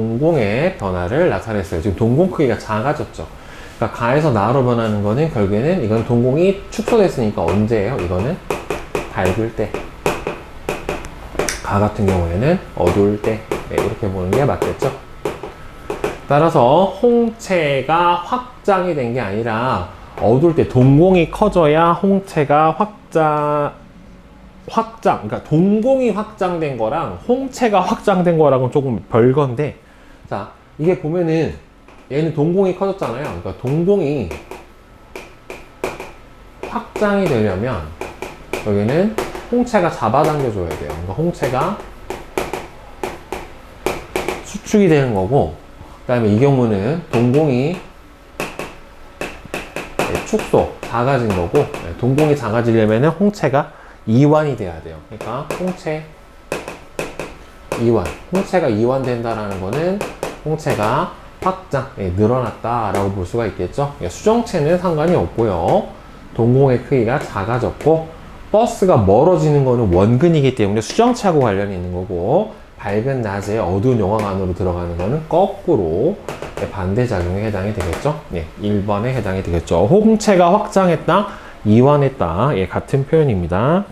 동공의 변화를 나타냈어요. 지금 동공 크기가 작아졌죠. 그러니까 가에서 나로 변하는 거는 결국에는 이건 동공이 축소됐으니까 언제예요? 이거는 밝을 때. 가 같은 경우에는 어두울 때. 네, 이렇게 보는 게 맞겠죠? 따라서 홍채가 확장이 된 게 아니라 어두울 때 동공이 커져야 홍채가 확장 확장 그러니까 동공이 확장된 거랑 홍채가 확장된 거랑은 조금 별건데 자 이게 보면은 얘는 동공이 커졌잖아요 그러니까 동공이 확장이 되려면 여기는 홍채가 잡아당겨 줘야 돼요 그러니까 홍채가 수축이 되는 거고 그 다음에 이 경우는 동공이 네, 축소, 작아진 거고 네, 동공이 작아지려면 홍채가 이완이 돼야 돼요. 그러니까 홍채 이완, 홍채가 이완된다라는 거는 홍채가 확장, 네, 늘어났다라고 볼 수가 있겠죠. 예, 수정체는 상관이 없고요. 동공의 크기가 작아졌고 버스가 멀어지는 거는 원근이기 때문에 수정체하고 관련이 있는 거고 밝은 낮에 어두운 영광 안으로 들어가는 거는 거꾸로 네, 반대작용에 해당이 되겠죠. 네, 1번에 해당이 되겠죠. 홍채가 확장했다, 이완했다. 예, 같은 표현입니다.